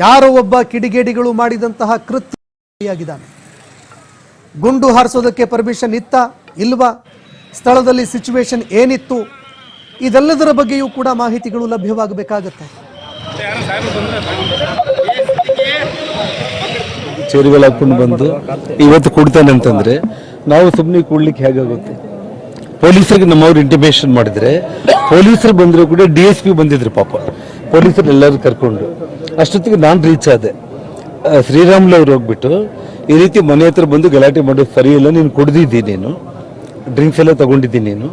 ಯಾರೋ ಒಬ್ಬ ಕಿಡಿಗೇಡಿಗಳು ಮಾಡಿದಂತಹ ಕೃತ್ಯಾಗಿದ್ದಾನೆ ಗುಂಡು ಹಾರಿಸೋದಕ್ಕೆ ಪರ್ಮಿಷನ್ ಇತ್ತ ಇಲ್ವಾ? ಸ್ಥಳದಲ್ಲಿ ಸಿಚುವೇಶನ್ ಏನಿತ್ತು? ಇದೆಲ್ಲದರ ಬಗ್ಗೆಯೂ ಕೂಡ ಮಾಹಿತಿಗಳು ಲಭ್ಯವಾಗಬೇಕಾಗತ್ತೆ. ಚೇರುಗಳು ಹಾಕೊಂಡು ಬಂದು ಇವತ್ತು ಕೊಡ್ತಾನೆ ಅಂತಂದ್ರೆ ನಾವು ಸುಮ್ಮನೆ ಕೊಡ್ಲಿಕ್ಕೆ ಹೇಗಾಗುತ್ತೆ? ಪೊಲೀಸರಿಗೆ ನಮ್ಮವ್ರು ಇಂಟಿಮೇಷನ್ ಮಾಡಿದ್ರೆ, ಪೊಲೀಸರು ಬಂದರೂ ಕೂಡ ಡಿ ಎಸ್ ಪಿ ಬಂದಿದ್ರು ಪಾಪ. ಪೊಲೀಸರು ಎಲ್ಲರೂ ಕರ್ಕೊಂಡು. ಅಷ್ಟೊತ್ತಿಗೆ ನಾನು ರೀಚ್ ಆದೆ. ಶ್ರೀರಾಮ್ ಶ್ರೀರಾಮುಲು ಅವ್ರು ಹೋಗ್ಬಿಟ್ಟು, ಈ ರೀತಿ ಮನೆ ಹತ್ರ ಬಂದು ಗಲಾಟೆ ಮಾಡೋದು ಸರಿ ನೀನು ಕುಡ್ದಿದ್ದಿ ನೀನು. ಡ್ರಿಂಕ್ಸ್ ಎಲ್ಲ ತಗೊಂಡಿದ್ದೀನಿ ನೀನು.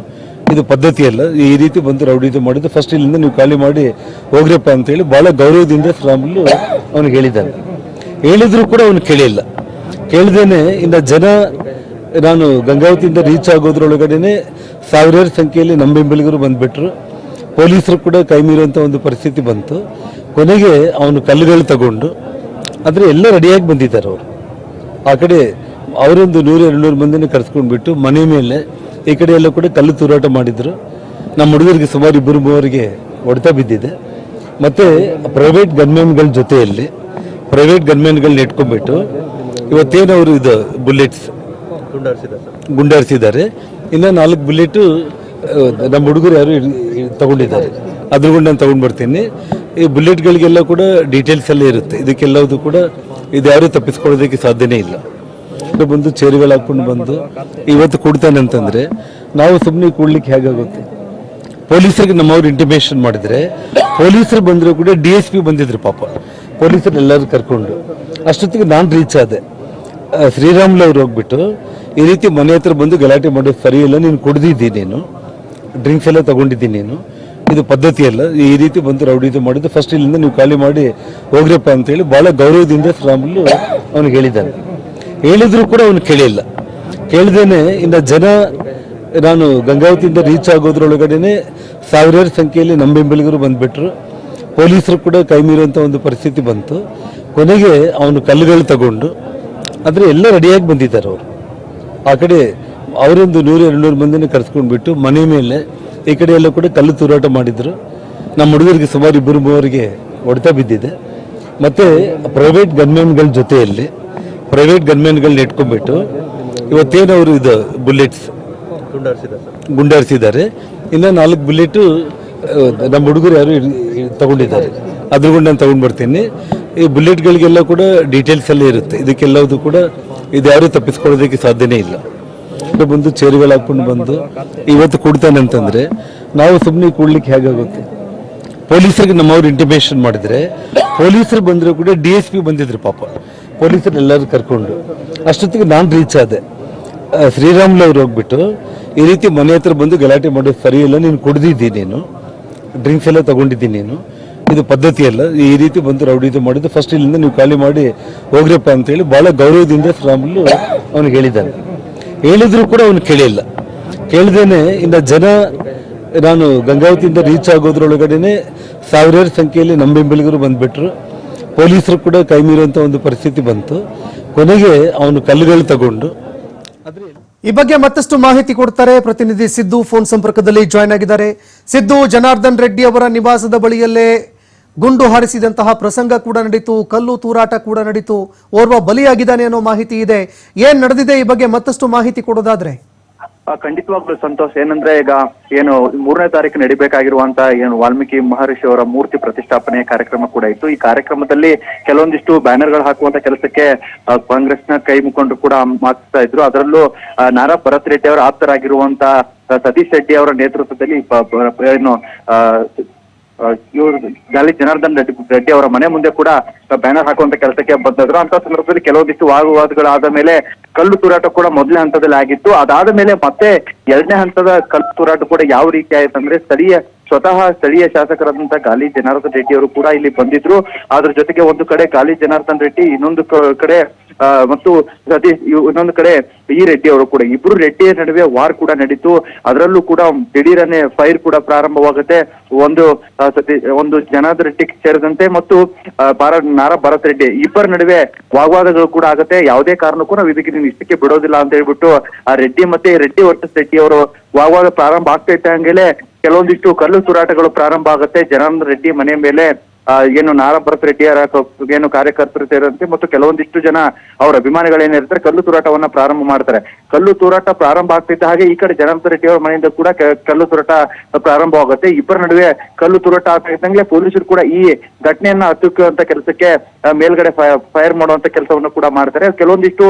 ಇದು ಪದ್ಧತಿ ಅಲ್ಲ, ಈ ರೀತಿ ಬಂದು ರೌಡಿದು ಮಾಡಿದ್ದು. ಫಸ್ಟ್ ಇಲ್ಲಿಂದ ನೀವು ಖಾಲಿ ಮಾಡಿ ಹೋಗ್ರಪ್ಪ ಅಂತೇಳಿ ಭಾಳ ಗೌರವದಿಂದ ಶ್ರೀರಾಮ್ಲು ಅವನಿಗೆ ಹೇಳಿದ್ದಾನೆ. ಹೇಳಿದ್ರು ಕೂಡ ಅವನು ಕೇಳಿಲ್ಲ. ಕೇಳ್ದೇನೆ, ಇನ್ನು ಜನ ನಾನು ಗಂಗಾವತಿಯಿಂದ ರೀಚ್ ಆಗೋದ್ರೊಳಗಡೆನೆ ಸಾವಿರಾರು ಸಂಖ್ಯೆಯಲ್ಲಿ ನಮ್ಮ ಬೆಂಬಲಿಗರು ಬಂದ್ಬಿಟ್ರು. ಪೊಲೀಸರು ಕೂಡ ಕೈ ಮೀರುವಂಥ ಒಂದು ಪರಿಸ್ಥಿತಿ ಬಂತು. ಕೊನೆಗೆ ಅವನು ಕಲ್ಲುಗಳು ತಗೊಂಡು ಆದರೆ ಎಲ್ಲ ರೆಡಿಯಾಗಿ ಬಂದಿದ್ದಾರೆ ಅವರು. ಆ ಕಡೆ ಅವರೊಂದು ನೂರು ಎರಡು ನೂರು ಮಂದಿನ ಕರೆಸ್ಕೊಂಡ್ಬಿಟ್ಟು ಮನೆ ಮೇಲೆ ಈ ಕಡೆ ಎಲ್ಲ ಕೂಡ ಕಲ್ಲು ತೂರಾಟ ಮಾಡಿದರು. ನಮ್ಮ ಹುಡುಗರಿಗೆ ಸುಮಾರು ಇಬ್ಬರು ಮೂವರಿಗೆ ಹೊಡೆತ ಬಿದ್ದಿದೆ. ಮತ್ತು ಪ್ರೈವೇಟ್ ಗನ್ಮೆನ್ಗಳ ಜೊತೆಯಲ್ಲಿ ಪ್ರೈವೇಟ್ ಗನ್ಮೆನ್ಗಳನ್ನ ಇಟ್ಕೊಂಡ್ಬಿಟ್ಟು ಇವತ್ತೇನು ಅವರು ಇದು ಬುಲೆಟ್ಸ್ ಗುಂಡಾರಿಸಿದ್ದಾರೆ ಇನ್ನು ನಾಲ್ಕು ಬುಲೆಟು ನಮ್ಮ ಹುಡುಗರು ಯಾರು ತಗೊಂಡಿದ್ದಾರೆ. ಅದ್ರ ಕೂಡ ನಾನು ತಗೊಂಡು ಬರ್ತೀನಿ. ಈ ಬುಲೆಟ್ಗಳಿಗೆಲ್ಲ ಕೂಡ ಡೀಟೇಲ್ಸ್ ಎಲ್ಲ ಇರುತ್ತೆ. ಇದಕ್ಕೆಲ್ಲದು ಕೂಡ ಇದು ಯಾರು ತಪ್ಪಿಸ್ಕೊಳ್ಳೋದಕ್ಕೆ ಸಾಧ್ಯನೇ ಇಲ್ಲ. ಬಂದು ಚೇರುಗಳು ಹಾಕೊಂಡು ಬಂದು ಇವತ್ತು ಕೊಡ್ತಾನೆ ಅಂತಂದ್ರೆ ನಾವು ಸುಮ್ಮನೆ ಕೂಡ್ಲಿಕ್ಕೆ ಹೇಗಾಗುತ್ತೆ? ಪೊಲೀಸರಿಗೆ ನಮ್ಮವ್ರು ಇಂಟಿಮೇಷನ್ ಮಾಡಿದ್ರೆ ಪೊಲೀಸರು ಬಂದರೂ ಕೂಡ ಡಿ ಎಸ್ ಪಿ ಬಂದಿದ್ರು ಪಾಪ. ಪೊಲೀಸರು ಎಲ್ಲರೂ ಕರ್ಕೊಂಡು. ಅಷ್ಟೊತ್ತಿಗೆ ನಾನು ರೀಚ್ ಆದೆ. ಶ್ರೀರಾಮ್ಲವ್ರು ಹೋಗ್ಬಿಟ್ಟು ಈ ರೀತಿ ಮನೆ ಹತ್ರ ಬಂದು ಗಲಾಟೆ ಮಾಡೋದು ಸರಿ ಇಲ್ಲ, ನೀನು ಕುಡ್ದಿದ್ದೀನಿ ನೀನು. ಡ್ರಿಂಕ್ಸ್ ಎಲ್ಲ ತಗೊಂಡಿದ್ದೀನಿ ನೀನು. ಇದು ಪದ್ಧತಿ ಅಲ್ಲ. ಈ ರೀತಿ ಬಂದು ರೌಡಿದು ಮಾಡಿದ್ದು. ಫಸ್ಟ್ ಇಲ್ಲಿಂದ ನೀವು ಖಾಲಿ ಮಾಡಿ ಹೋಗ್ರಪ್ಪ ಅಂತೇಳಿ ಬಹಳ ಗೌರವದಿಂದ ಶ್ರೀರಾಮುಲು ಅವನಿಗೆ ಹೇಳಿದ್ದಾನೆ. ಹೇಳಿದ್ರು ಕೂಡ ಅವನು ಕೇಳಿಲ್ಲ. ಕೇಳ್ದೇನೆ ಇನ್ನ ಜನ ನಾನು ಗಂಗಾವತಿಯಿಂದ ರೀಚ್ ಆಗೋದ್ರೊಳಗಡೆನೆ ಸಾವಿರಾರು ಸಂಖ್ಯೆಯಲ್ಲಿ ನಮ್ಮ ಬೆಂಬಲಿಗರು ಬಂದ್ಬಿಟ್ರು. ಪೊಲೀಸರು ಕೂಡ ಕೈ ಮೀರುವಂಥ ಒಂದು ಪರಿಸ್ಥಿತಿ ಬಂತು. ಕೊನೆಗೆ ಅವನು ಕಲ್ಲುಗಳು ತಗೊಂಡು, ಆದರೆ ಎಲ್ಲ ರೆಡಿಯಾಗಿ ಬಂದಿದ್ದಾರೆ ಅವರು. ಆ ಕಡೆ ಅವರೊಂದು ನೂರು, ಎರಡುನೂರು ಮಂದಿನ ಕರೆಸ್ಕೊಂಡ್ಬಿಟ್ಟು ಮನೆ ಮೇಲೆ ಈ ಕಡೆ ಎಲ್ಲ ಕೂಡ ಕಲ್ಲು ತೂರಾಟ ಮಾಡಿದ್ರು. ನಮ್ಮ ಹುಡುಗರಿಗೆ ಸುಮಾರು ಇಬ್ಬರು, ಮೂವರಿಗೆ ಹೊಡೆತ ಬಿದ್ದಿದೆ. ಮತ್ತೆ ಪ್ರೈವೇಟ್ ಗನ್ಮೆನ್ಗಳ ಜೊತೆಯಲ್ಲಿ ಪ್ರೈವೇಟ್ ಗನ್ಮೆನ್ಗಳನ್ನ ಇಟ್ಕೊಂಡ್ಬಿಟ್ಟು ಇವತ್ತೇನು ಅವರು ಇದು ಬುಲೆಟ್ಸ್ ಗುಂಡಾರಿಸಿದ್ದಾರೆ ಇನ್ನು ನಾಲ್ಕು ಬುಲೆಟು ನಮ್ಮ ಹುಡುಗರು ಯಾರು ತಗೊಂಡಿದ್ದಾರೆ. ಅದ್ರ ಕೂಡ ನಾನು ತಗೊಂಡು ಬರ್ತೀನಿ. ಈ ಬುಲೆಟ್ಗಳಿಗೆಲ್ಲ ಕೂಡ ಡೀಟೇಲ್ಸ್ ಎಲ್ಲ ಇರುತ್ತೆ. ಇದಕ್ಕೆಲ್ಲದು ಕೂಡ ಇದು ಯಾರೂ ತಪ್ಪಿಸ್ಕೊಳ್ಳೋದಕ್ಕೆ ಸಾಧ್ಯನೇ ಇಲ್ಲ. ಇಲ್ಲಿ ಬಂದು ಚೇರ್ಗಳು ಹಾಕೊಂಡು ಬಂದು ಇವತ್ತು ಕೊಡ್ತಾನೆ ಅಂತಂದ್ರೆ ನಾವು ಸುಮ್ಮನೆ ಕೊಡ್ಲಿಕ್ಕೆ ಹೇಗಾಗುತ್ತೆ? ಪೊಲೀಸರಿಗೆ ನಮ್ಮವ್ರು ಇಂಟಿಮೇಷನ್ ಮಾಡಿದ್ರೆ, ಪೊಲೀಸರು ಬಂದರೂ ಕೂಡ ಡಿ ಎಸ್ ಪಿ ಬಂದಿದ್ರು ಪಾಪ. ಪೊಲೀಸರು ಎಲ್ಲರೂ ಕರ್ಕೊಂಡು. ಅಷ್ಟೊತ್ತಿಗೆ ನಾನು ರೀಚ್ ಆದೆ. ಶ್ರೀರಾಮ್ಲ ಅವ್ರು ಹೋಗ್ಬಿಟ್ಟು, ಈ ರೀತಿ ಮನೆ ಹತ್ರ ಬಂದು ಗಲಾಟೆ ಮಾಡೋದು ಸರಿ ಇಲ್ಲ, ನೀನು ಕುಡ್ದಿದ್ದೀನಿ ನೀನು. ಡ್ರಿಂಕ್ಸ್ ಎಲ್ಲ ತಗೊಂಡಿದ್ದೀನಿ ನೀನು. ಇದು ಪದ್ಧತಿ ಅಲ್ಲ, ಈ ರೀತಿ ಬಂದು ರೌಡಿದು ಮಾಡಿದ್ದು. ಫಸ್ಟ್ ಇಲ್ಲಿಂದ ನೀವು ಖಾಲಿ ಮಾಡಿ ಹೋಗ್ರಪ್ಪ ಅಂತೇಳಿ ಭಾಳ ಗೌರವದಿಂದ ಶ್ರೀರಾಮ್ಲು ಅವನಿಗೆ ಹೇಳಿದ್ದಾನೆ. ಹೇಳಿದ್ರು ಕೂಡ ಅವನು ಕೇಳಿಲ್ಲ. ಕೇಳಿದೇನೆ ಇನ್ನ ಜನ, ನಾನು ಗಂಗಾವತಿಯಿಂದ ರೀಚ್ ಆಗೋದ್ರೊಳಗಡೆನೆ ಸಾವಿರಾರು ಸಂಖ್ಯೆಯಲ್ಲಿ ನಮ್ಮ ಬಂದ್ಬಿಟ್ರು. ಪೊಲೀಸರು ಕೂಡ ಕೈ ಮೀರುವಂಥ ಒಂದು ಪರಿಸ್ಥಿತಿ ಬಂತು. ಕೊನೆಗೆ ಅವನು ಕಲ್ಲುಗಳು ತಗೊಂಡು. ಈ ಬಗ್ಗೆ ಮತ್ತಷ್ಟು ಮಾಹಿತಿ ಕೊಡ್ತಾರೆ ಪ್ರತಿನಿಧಿ ಸಿದ್ದು ಫೋನ್ ಸಂಪರ್ಕದಲ್ಲಿ ಜಾಯ್ನ್ ಆಗಿದ್ದಾರೆ. ಸಿದ್ದು ಜನಾರ್ದನ್ ರೆಡ್ಡಿ ಅವರ ನಿವಾಸದ ಬಳಿಯಲ್ಲೇ ಗುಂಡು ಹಾರಿಸಿದಂತಹ ಪ್ರಸಂಗ ಕೂಡ ನಡೀತು, ಕಲ್ಲು ತೂರಾಟ ಕೂಡ ನಡೀತು. ಓರ್ವ ಬಲಿಯಾಗಿದ್ದಾನೆ ಅನ್ನೋ ಮಾಹಿತಿ ಇದೆ. ಏನ್ ನಡೆದಿದೆ ಈ ಬಗ್ಗೆ ಮತ್ತಷ್ಟು ಮಾಹಿತಿ ಕೊಡೋದಾದ್ರೆ? ಖಂಡಿತವಾಗ್ಲೂ ಸಂತೋಷ್, ಏನಂದ್ರೆ ಈಗ ಏನು ಮೂರನೇ ತಾರೀಕು ನಡಿಬೇಕಾಗಿರುವಂತ ಏನು ವಾಲ್ಮೀಕಿ ಮಹರ್ಷಿ ಅವರ ಮೂರ್ತಿ ಪ್ರತಿಷ್ಠಾಪನೆ ಕಾರ್ಯಕ್ರಮ ಕೂಡ ಇತ್ತು. ಈ ಕಾರ್ಯಕ್ರಮದಲ್ಲಿ ಕೆಲವೊಂದಿಷ್ಟು ಬ್ಯಾನರ್ಗಳು ಹಾಕುವಂತ ಕೆಲಸಕ್ಕೆ ಕಾಂಗ್ರೆಸ್ನ ಕೈ ಮುಖಂಡರು ಕೂಡ ಮಾತಾಡ್ತಾ ಇದ್ರು. ಅದರಲ್ಲೂ ನಾರಾ ಭರತ್ ರೆಡ್ಡಿ ಅವರ ಆಪ್ತರಾಗಿರುವಂತ ಸತೀಶ್ ರೆಡ್ಡಿ ಅವರ ನೇತೃತ್ವದಲ್ಲಿ ಏನು ಇವರು ಗಾಲಿ ಜನಾರ್ದನ್ ರೆಡ್ಡಿ ರೆಡ್ಡಿ ಅವರ ಮನೆ ಮುಂದೆ ಕೂಡ ಬ್ಯಾನರ್ ಹಾಕುವಂತ ಕೆಲಸಕ್ಕೆ ಬಂದಿದ್ರು. ಅಂತ ಸಂದರ್ಭದಲ್ಲಿ ಕೆಲವೊಂದಿಷ್ಟು ವಾಗ್ವಾದಗಳಾದ ಮೇಲೆ ಕಲ್ಲು ತೂರಾಟ ಕೂಡ ಮೊದಲನೇ ಹಂತದಲ್ಲಿ ಆಗಿತ್ತು. ಅದಾದ ಮೇಲೆ ಮತ್ತೆ ಎರಡನೇ ಹಂತದ ಕಲ್ಲು ತೂರಾಟ ಕೂಡ ಯಾವ ರೀತಿ ಆಯ್ತು ಅಂದ್ರೆ ಸ್ಥಳೀಯ ಸ್ವತಃ ಸ್ಥಳೀಯ ಶಾಸಕರಾದಂತಹ ಗಾಲಿ ಜನಾರ್ದನ್ ರೆಡ್ಡಿ ಅವರು ಕೂಡ ಇಲ್ಲಿ ಬಂದಿದ್ರು. ಅದ್ರ ಜೊತೆಗೆ ಒಂದು ಕಡೆ ಗಾಲಿ ಜನಾರ್ದನ್ ರೆಡ್ಡಿ ಇನ್ನೊಂದು ಕಡೆ ಮತ್ತು ಇವ್- ಇನ್ನೊಂದು ಕಡೆ ಈ ರೆಡ್ಡಿ ಅವರು ಕೂಡ, ಇಬ್ರು ರೆಡ್ಡಿಯ ನಡುವೆ ವಾರ್ ಕೂಡ ನಡೀತು. ಅದರಲ್ಲೂ ಕೂಡ ದಿಢೀರನೆ ಫೈರ್ ಕೂಡ ಪ್ರಾರಂಭವಾಗುತ್ತೆ. ಒಂದು ಸತಿ ಒಂದು ಜನಾರ್ದ ರೆಡ್ಡಿ ಸೇರಿದಂತೆ ಮತ್ತು ಭಾರತ್ ಭಾರ ನಾರಾ ಭರತ್ ರೆಡ್ಡಿ ಇಬ್ಬರ ನಡುವೆ ವಾಗ್ವಾದಗಳು ಕೂಡ ಆಗುತ್ತೆ. ಯಾವುದೇ ಕಾರಣಕ್ಕೂ ನಾವು ಇದಕ್ಕೆ ಇಷ್ಟಕ್ಕೆ ಬಿಡೋದಿಲ್ಲ ಅಂತ ಹೇಳ್ಬಿಟ್ಟು, ಆ, ರೆಡ್ಡಿ ಮತ್ತೆ ರೆಡ್ಡಿ ವರ್ಸಸ್ ರೆಡ್ಡಿ ಅವರು ವಾಗ್ವಾದ ಪ್ರಾರಂಭ ಆಗ್ತಾ ಇದ್ದಂಗೆಲೆ ಕೆಲವೊಂದಿಷ್ಟು ಕಲ್ಲು ತೂರಾಟಗಳು ಪ್ರಾರಂಭ ಆಗುತ್ತೆ. ಜನಾರ್ದನ್ ರೆಡ್ಡಿ ಮನೆ ಮೇಲೆ ಏನು ನಾರಾ ಭರತ್ ರೆಡ್ಡಿಯವರ ಕ- ಏನು ಕಾರ್ಯಕರ್ತರು ಸೇರಿದಂತೆ ಮತ್ತು ಕೆಲವೊಂದಿಷ್ಟು ಜನ ಅವರ ಅಭಿಮಾನಿಗಳೇನಿರ್ತಾರೆ ಕಲ್ಲು ತೂರಾಟವನ್ನ ಪ್ರಾರಂಭ ಮಾಡ್ತಾರೆ. ಕಲ್ಲು ತೂರಾಟ ಪ್ರಾರಂಭ ಆಗ್ತಿದ್ದ ಹಾಗೆ ಈ ಕಡೆ ಜನಾರ್ದನ ರೆಡ್ಡಿ ಅವರ ಮನೆಯಿಂದ ಕೂಡ ಕಲ್ಲು ತೂರಾಟ ಪ್ರಾರಂಭವಾಗುತ್ತೆ. ಇಬ್ಬರ ನಡುವೆ ಕಲ್ಲು ತೂರಾಟ ಆಗ್ತಾ ಇದ್ದಂಗೆ ಪೊಲೀಸರು ಕೂಡ ಈ ಘಟನೆಯನ್ನ ಹತ್ತಿಕ್ಕುವಂತ ಕೆಲಸಕ್ಕೆ ಮೇಲ್ಗಡೆ ಫೈರ್ ಮಾಡುವಂತ ಕೆಲಸವನ್ನು ಕೂಡ ಮಾಡ್ತಾರೆ. ಕೆಲವೊಂದಿಷ್ಟು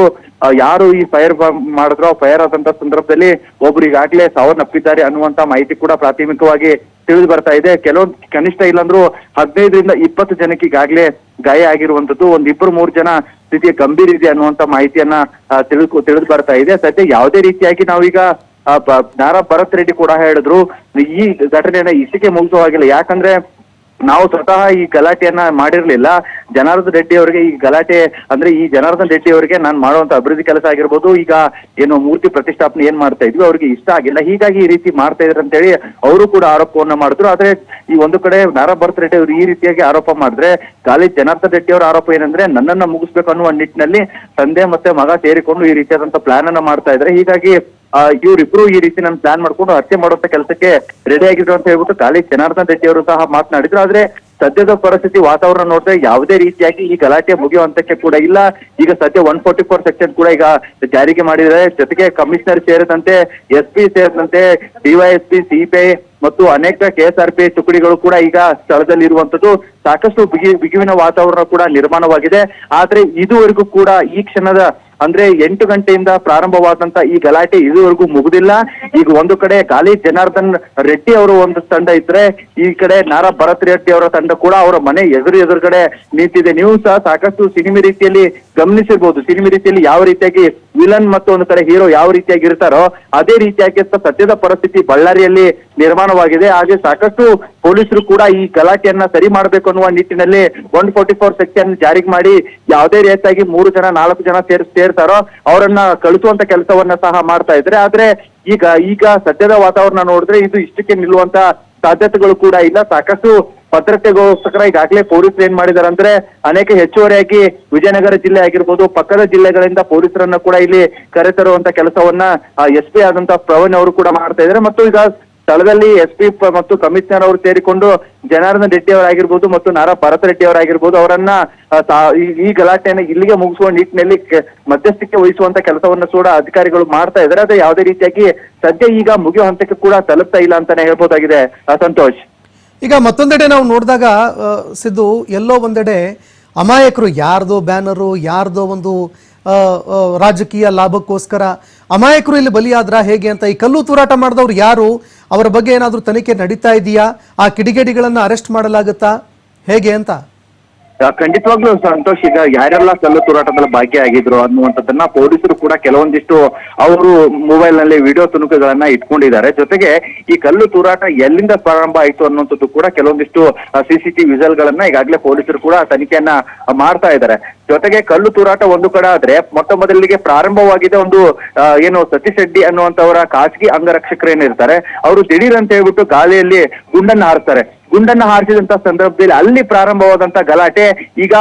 ಯಾರು ಈ ಫೈರ್ ಮಾಡಿದ್ರು, ಫೈರ್ ಆದಂತ ಸಂದರ್ಭದಲ್ಲಿ ಒಬ್ರು ಈಗಾಗಲೇ ಸಾವನ್ನಪ್ಪಿದ್ದಾರೆ ಅನ್ನುವಂತ ಮಾಹಿತಿ ಕೂಡ ಪ್ರಾಥಮಿಕವಾಗಿ ತಿಳಿದು ಬರ್ತಾ ಇದೆ. ಕೆಲವೊಂದು ಕನಿಷ್ಠ ಇಲ್ಲಾಂದ್ರೂ ಹದಿನೈದರಿಂದ ಇಪ್ಪತ್ತು ಜನಕ್ಕೆ ಈಗಾಗಲೇ ಗಾಯ ಆಗಿರುವಂತದ್ದು ಒಂದ್ ಇಬ್ಬರು ಮೂರು ಜನ ಸ್ಥಿತಿ ಗಂಭೀರ ಇದೆ ಅನ್ನುವಂತ ಮಾಹಿತಿಯನ್ನ ತಿಳಿದು ತಿಳಿದು ಬರ್ತಾ ಇದೆ. ಸದ್ಯ ಯಾವುದೇ ರೀತಿಯಾಗಿ ನಾವೀಗ ನಾರಾ ಭರತ್ ರೆಡ್ಡಿ ಕೂಡ ಹೇಳಿದ್ರು, ಈ ಘಟನೆಯನ್ನ ಇಸಿಕೆ ಮುಗಿಸುವಾಗಿಲ್ಲ ಯಾಕಂದ್ರೆ ನಾವು ಸ್ವತಃ ಈ ಗಲಾಟೆಯನ್ನ ಮಾಡಿರ್ಲಿಲ್ಲ. ಜನಾರ್ದನ್ ರೆಡ್ಡಿ ಅವರಿಗೆ ಈ ಗಲಾಟೆ, ಅಂದ್ರೆ ಈ ಜನಾರ್ದನ್ ರೆಡ್ಡಿ ಅವರಿಗೆ ನಾನು ಮಾಡುವಂತ ಅಭಿವೃದ್ಧಿ ಕೆಲಸ ಆಗಿರ್ಬೋದು, ಈಗ ಏನು ಮೂರ್ತಿ ಪ್ರತಿಷ್ಠಾಪನೆ ಏನ್ ಮಾಡ್ತಾ ಇದ್ವಿ, ಅವ್ರಿಗೆ ಇಷ್ಟ ಆಗಿಲ್ಲ. ಹೀಗಾಗಿ ಈ ರೀತಿ ಮಾಡ್ತಾ ಇದ್ರು ಅಂತ ಹೇಳಿ ಅವರು ಕೂಡ ಆರೋಪವನ್ನ ಮಾಡಿದ್ರು. ಆದ್ರೆ ಈ ಒಂದು ಕಡೆ ನಾರಾ ಭರತ್ ರೆಡ್ಡಿ ಅವರು ಈ ರೀತಿಯಾಗಿ ಆರೋಪ ಮಾಡಿದ್ರೆ, ಖಾಲಿ ಜನಾರ್ದನ್ ರೆಡ್ಡಿ ಅವರ ಆರೋಪ ಏನಂದ್ರೆ, ನನ್ನನ್ನ ಮುಗಿಸ್ಬೇಕು ಅನ್ನುವ ನಿಟ್ಟಿನಲ್ಲಿ ತಂದೆ ಮತ್ತೆ ಮಗ ಸೇರಿಕೊಂಡು ಈ ರೀತಿಯಾದಂತ ಪ್ಲಾನ್ ಅನ್ನ ಮಾಡ್ತಾ ಇದ್ರೆ. ಹೀಗಾಗಿ ಇವ್ರಿಬ್ರು ಈ ರೀತಿ ನಾನು ಪ್ಲಾನ್ ಮಾಡ್ಕೊಂಡು ಹತ್ಯೆ ಮಾಡುವಂತ ಕೆಲಸಕ್ಕೆ ರೆಡಿ ಆಗಿದ್ರು ಅಂತ ಹೇಳ್ಬಿಟ್ಟು ಖಾಲಿ ಜನಾರ್ದನ್ ರೆಡ್ಡಿ ಅವರು ಸಹ ಮಾತನಾಡಿದ್ರು. ಆದ್ರೆ ಸದ್ಯದ ಪರಿಸ್ಥಿತಿ ವಾತಾವರಣ ನೋಡಿದ್ರೆ ಯಾವುದೇ ರೀತಿಯಾಗಿ ಈ ಗಲಾಟೆ ಮುಗಿಯುವಂತಕ್ಕೆ ಕೂಡ ಇಲ್ಲ. ಈಗ ಸದ್ಯ ಒನ್ ಫೋರ್ಟಿ ಫೋರ್ ಸೆಕ್ಷನ್ ಕೂಡ ಈಗ ಜಾರಿಗೆ ಮಾಡಿದ್ದಾರೆ. ಜೊತೆಗೆ ಕಮಿಷನರ್ ಸೇರಿದಂತೆ ಎಸ್ ಪಿ ಸೇರಿದಂತೆ ಡಿವೈಎಸ್ಪಿ ಸಿಪಿಐ ಮತ್ತು ಅನೇಕ ಕೆಎಸ್ಆರ್ಪಿ ತುಕಡಿಗಳು ಕೂಡ ಈಗ ಸ್ಥಳದಲ್ಲಿ ಇರುವಂತದ್ದು ಸಾಕಷ್ಟು ಬಿಗಿ, ಬಿಗುವಿನ ವಾತಾವರಣ ಕೂಡ ನಿರ್ಮಾಣವಾಗಿದೆ. ಆದ್ರೆ ಇದುವರೆಗೂ ಕೂಡ ಈ ಕ್ಷಣದ ಅಂದ್ರೆ ಎಂಟು ಗಂಟೆಯಿಂದ ಪ್ರಾರಂಭವಾದಂತ ಈ ಗಲಾಟೆ ಇದುವರೆಗೂ ಮುಗುದಿಲ್ಲ. ಈಗ ಒಂದು ಕಡೆ ಗಾಲಿ ಜನಾರ್ದನ್ ರೆಡ್ಡಿ ಅವರು ಒಂದು ತಂಡ ಇದ್ರೆ, ಈ ಕಡೆ ನಾರಾ ಭರತ್ ರೆಡ್ಡಿ ಅವರ ತಂಡ ಕೂಡ ಅವರ ಮನೆ ಎದುರು ಎದುರುಗಡೆ ನಿಂತಿದೆ. ನೀವು ಸಹ ಸಾಕಷ್ಟು ಸಿನಿಮೆ ರೀತಿಯಲ್ಲಿ ಗಮನಿಸಿರ್ಬೋದು. ಸಿನಿಮೆ ರೀತಿಯಲ್ಲಿ ಯಾವ ರೀತಿಯಾಗಿ ವಿಲನ್ ಮತ್ತು ಒಂದು ಕಡೆ ಹೀರೋ ಯಾವ ರೀತಿಯಾಗಿ ಇರ್ತಾರೋ ಅದೇ ರೀತಿಯಾಗಿ ಸದ್ಯದ ಪರಿಸ್ಥಿತಿ ಬಳ್ಳಾರಿಯಲ್ಲಿ ನಿರ್ಮಾಣವಾಗಿದೆ. ಹಾಗೆ ಸಾಕಷ್ಟು ಪೊಲೀಸರು ಕೂಡ ಈ ಗಲಾಟೆಯನ್ನ ಸರಿ ಮಾಡಬೇಕು ಅನ್ನುವ ನಿಟ್ಟಿನಲ್ಲಿ ಒನ್ ಫೋರ್ಟಿ ಫೋರ್ ಸೆಕ್ಷನ್ ಜಾರಿಗೆ ಮಾಡಿ ಯಾವುದೇ ರೀತಿಯಾಗಿ ಮೂರು ಜನ, ನಾಲ್ಕು ಜನ ಸೇರ್, ಸೇರ್ತಾರೋ ಅವರನ್ನ ಕಳಿಸುವಂತ ಕೆಲಸವನ್ನ ಸಹ ಮಾಡ್ತಾ ಇದ್ರೆ ಆದ್ರೆ ಈಗ ಈಗ ಸದ್ಯದ ವಾತಾವರಣ ನೋಡಿದ್ರೆ ಇದು ಇಷ್ಟಕ್ಕೆ ನಿಲ್ಲುವಂತ ಸಾಧ್ಯತೆಗಳು ಕೂಡ ಇಲ್ಲ. ಸಾಕಷ್ಟು ಭದ್ರತೆಗೋಸ್ಕರ ಈಗಾಗಲೇ ಪೊಲೀಸರು ಏನ್ ಮಾಡಿದ್ದಾರೆ ಅಂದ್ರೆ ಅನೇಕ ಹೆಚ್ಚುವರಿಯಾಗಿ ವಿಜಯನಗರ ಜಿಲ್ಲೆ ಆಗಿರ್ಬೋದು, ಪಕ್ಕದ ಜಿಲ್ಲೆಗಳಿಂದ ಪೊಲೀಸರನ್ನ ಕೂಡ ಇಲ್ಲಿ ಕರೆತರುವಂತ ಕೆಲಸವನ್ನ ಎಸ್ ಪಿ ಆದಂತ ಪ್ರವೀಣ್ ಅವರು ಕೂಡ ಮಾಡ್ತಾ ಇದ್ದಾರೆ ಮತ್ತು ಈಗ ಸ್ಥಳದಲ್ಲಿ ಎಸ್ ಪಿ ಮತ್ತು ಕಮಿಷನರ್ ಅವರು ಸೇರಿಕೊಂಡು ಜನಾರ್ದನ್ ರೆಡ್ಡಿ ಅವರಾಗಿರ್ಬೋದು ಮತ್ತು ನಾರಾ ಭರತ್ ರೆಡ್ಡಿ ಅವರಾಗಿರ್ಬೋದು, ಅವರನ್ನ ಈ- ಗಲಾಟೆಯನ್ನು ಇಲ್ಲಿಗೆ ಮುಗಿಸುವ ನಿಟ್ಟಿನಲ್ಲಿ ಮಧ್ಯಸ್ಥಿಕೆ ವಹಿಸುವಂತ ಕೆಲಸವನ್ನ ಕೂಡ ಅಧಿಕಾರಿಗಳು ಮಾಡ್ತಾ ಇದ್ದಾರೆ ಅದೇ ಯಾವುದೇ ರೀತಿಯಾಗಿ ಸದ್ಯ ಈಗ ಮುಗಿಯುವ ಹಂತಕ್ಕೆ ಕೂಡ ತಲುಪ್ತಾ ಇಲ್ಲ ಅಂತಾನೆ ಹೇಳ್ಬೋದಾಗಿದೆ ಸಂತೋಷ್. ಈಗ ಮತ್ತೊಂದೆಡೆ ನಾವು ನೋಡಿದಾಗ ಸಿದ್ದು ಎಲ್ಲೋ ಒಂದೆಡೆ ಅಮಾಯಕರು ಯಾರ್ದೋ ಬ್ಯಾನರು, ಯಾರ್ದೋ ಒಂದು ರಾಜಕೀಯ ಲಾಭಕ್ಕೋಸ್ಕರ ಅಮಾಯಕರು ಇಲ್ಲಿ ಬಲಿಯಾದ್ರ ಹೇಗೆ ಅಂತ ಈ ಕಲ್ಲು ತೂರಾಟ ಮಾಡಿದವ್ರು ಯಾರು? ಅವರ ಬಗ್ಗೆ ಏನಾದರೂ ತನಿಖೆ ನಡೀತಾ ಇದೆಯಾ? ಆ ಕಿಡಿಗೇಡಿಗಳನ್ನು ಅರೆಸ್ಟ್ ಮಾಡಲಾಗುತ್ತಾ? ಹೇಗೆ ಅಂತ? ಖಂಡಿತವಾಗ್ಲೂ ಸಂತೋಷ್, ಈಗ ಯಾರೆಲ್ಲ ಕಲ್ಲು ತೂರಾಟದಲ್ಲಿ ಭಾಗಿಯಾಗಿದ್ರು ಅನ್ನುವಂಥದ್ದನ್ನ ಪೊಲೀಸರು ಕೂಡ ಕೆಲವೊಂದಿಷ್ಟು ಅವರು ಮೊಬೈಲ್ನಲ್ಲಿ ವಿಡಿಯೋ ತುಣುಕುಗಳನ್ನ ಇಟ್ಕೊಂಡಿದ್ದಾರೆ. ಜೊತೆಗೆ ಈ ಕಲ್ಲು ತೂರಾಟ ಎಲ್ಲಿಂದ ಪ್ರಾರಂಭ ಆಯ್ತು ಅನ್ನುವಂಥದ್ದು ಕೂಡ ಕೆಲವೊಂದಿಷ್ಟು ಸಿಸಿಟಿವಿ ವಿಸಲ್ ಗಳನ್ನ ಈಗಾಗಲೇ ಪೊಲೀಸರು ಕೂಡ ತನಿಖೆಯನ್ನ ಮಾಡ್ತಾ ಇದ್ದಾರೆ. ಜೊತೆಗೆ ಕಲ್ಲು ತೂರಾಟ ಒಂದು ಕಡೆ ಆದ್ರೆ ಮೊತ್ತ ಮೊದಲಿಗೆ ಪ್ರಾರಂಭವಾಗಿದೆ ಒಂದು ಏನು ಸತೀಶ್ ರೆಡ್ಡಿ ಅನ್ನುವಂತವರ ಖಾಸಗಿ ಅಂಗರಕ್ಷಕರು ಏನಿರ್ತಾರೆ ಅವರು ದಿಢೀರ್ ಅಂತ ಹೇಳ್ಬಿಟ್ಟು ಗಾಳಿಯಲ್ಲಿ ಗುಂಡನ್ನ ಹಾರಿಸ್ತಾರೆ ಗುಂಡನ್ನ ಹಾರಿಸಿದಂತ ಸಂದರ್ಭದಲ್ಲಿ ಅಲ್ಲಿ ಪ್ರಾರಂಭವಾದಂತ ಗಲಾಟೆ, ಈಗ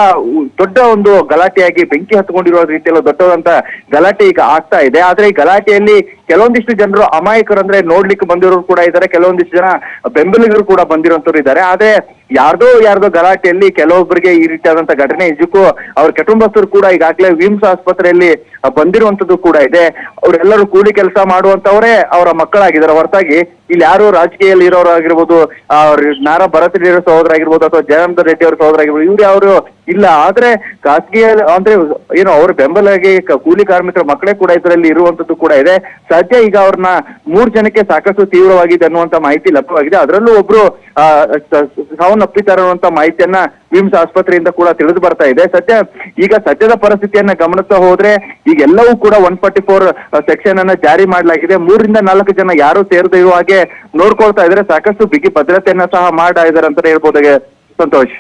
ದೊಡ್ಡ ಒಂದು ಗಲಾಟೆಯಾಗಿ ಬೆಂಕಿ ಹತ್ಕೊಂಡಿರೋ ರೀತಿಯಲ್ಲಿ ದೊಡ್ಡದಂತ ಗಲಾಟೆ ಈಗ ಆಗ್ತಾ ಇದೆ. ಆದ್ರೆ ಈ ಗಲಾಟೆಯಲ್ಲಿ ಕೆಲವೊಂದಿಷ್ಟು ಜನರು ಅಮಾಯಕರು ಅಂದ್ರೆ ನೋಡ್ಲಿಕ್ಕೆ ಬಂದಿರೋರು ಕೂಡ ಇದ್ದಾರೆ, ಕೆಲವೊಂದಿಷ್ಟು ಜನ ಬೆಂಬಲಿಗರು ಕೂಡ ಬಂದಿರುವಂತವ್ರು ಇದ್ದಾರೆ. ಆದ್ರೆ ಯಾರ್ದೋ ಯಾರ್ದೋ ಗಲಾಟೆಯಲ್ಲಿ ಕೆಲವೊಬ್ಬರಿಗೆ ಈ ರೀತಿಯಾದಂತ ಘಟನೆ ನಿಜಕ್ಕೂ ಅವ್ರ ಕುಟುಂಬಸ್ಥರು ಕೂಡ ಈಗಾಗಲೇ ವಿಮ್ಸ್ ಆಸ್ಪತ್ರೆಯಲ್ಲಿ ಬಂದಿರುವಂತದ್ದು ಕೂಡ ಇದೆ. ಅವರೆಲ್ಲರೂ ಕೂಲಿ ಕೆಲಸ ಮಾಡುವಂತವರೇ ಅವರ ಮಕ್ಕಳಾಗಿದ್ದಾರೆ. ಹೊರತಾಗಿ ಇಲ್ಲಿ ಯಾರು ರಾಜಕೀಯದಲ್ಲಿ ಇರೋರು ಆಗಿರ್ಬೋದು ನಾರಾ ಭರತ್ ಸಹೋದರ ಆಗಿರ್ಬೋದು ಅಥವಾ ಜಯಾನಂದ ರೆಡ್ಡಿ ಅವರ ಸಹೋದರ ಆಗಿರ್ಬೋದು, ಇವ್ರು ಯಾರು ಇಲ್ಲ. ಆದ್ರೆ ಖಾಸಗಿ, ಅಂದ್ರೆ ಏನು ಅವ್ರ ಬೆಂಬಲಗೆ ಕೂಲಿ ಕಾರ್ಮಿಕರ ಮಕ್ಕಳೇ ಕೂಡ ಇದರಲ್ಲಿ ಇರುವಂತದ್ದು ಕೂಡ ಇದೆ. ಸದ್ಯ ಈಗ ಅವ್ರನ್ನ ಮೂರ್ ಜನಕ್ಕೆ ಸಾಕಷ್ಟು ತೀವ್ರವಾಗಿದೆ ಅನ್ನುವಂತ ಮಾಹಿತಿ ಲಭ್ಯವಾಗಿದೆ. ಅದರಲ್ಲೂ ಒಬ್ರು ಸಾವನ್ನಪ್ಪಿದ್ದಾರೆ ಅನ್ನುವಂತ ಮಾಹಿತಿಯನ್ನ ವಿಮ್ಸ್ ಆಸ್ಪತ್ರೆಯಿಂದ ಕೂಡ ತಿಳಿದು ಬರ್ತಾ ಇದೆ. ಸದ್ಯ ಈಗ ಸದ್ಯದ ಪರಿಸ್ಥಿತಿಯನ್ನ ಗಮನಿಸ್ತಾ ಹೋದ್ರೆ ಈಗ ಎಲ್ಲವೂ ಕೂಡ ಒನ್ ಫಾರ್ಟಿ ಫೋರ್ ಸೆಕ್ಷನ್ ಅನ್ನ ಜಾರಿ ಮಾಡಲಾಗಿದೆ. ಮೂರಿಂದ ನಾಲ್ಕು ಜನ ಯಾರು ಸೇರದೆ ಇರುವ ಹಾಗೆ ನೋಡ್ಕೊಳ್ತಾ ಇದ್ರೆ ಸಾಕಷ್ಟು ಬಿಗಿ ಭದ್ರತೆಯನ್ನ ಸಹ ಮಾಡ್ತಾ ಇದ್ದಾರೆ ಅಂತ ಹೇಳ್ಬೋದಾಗೆ ಸಂತೋಷ್.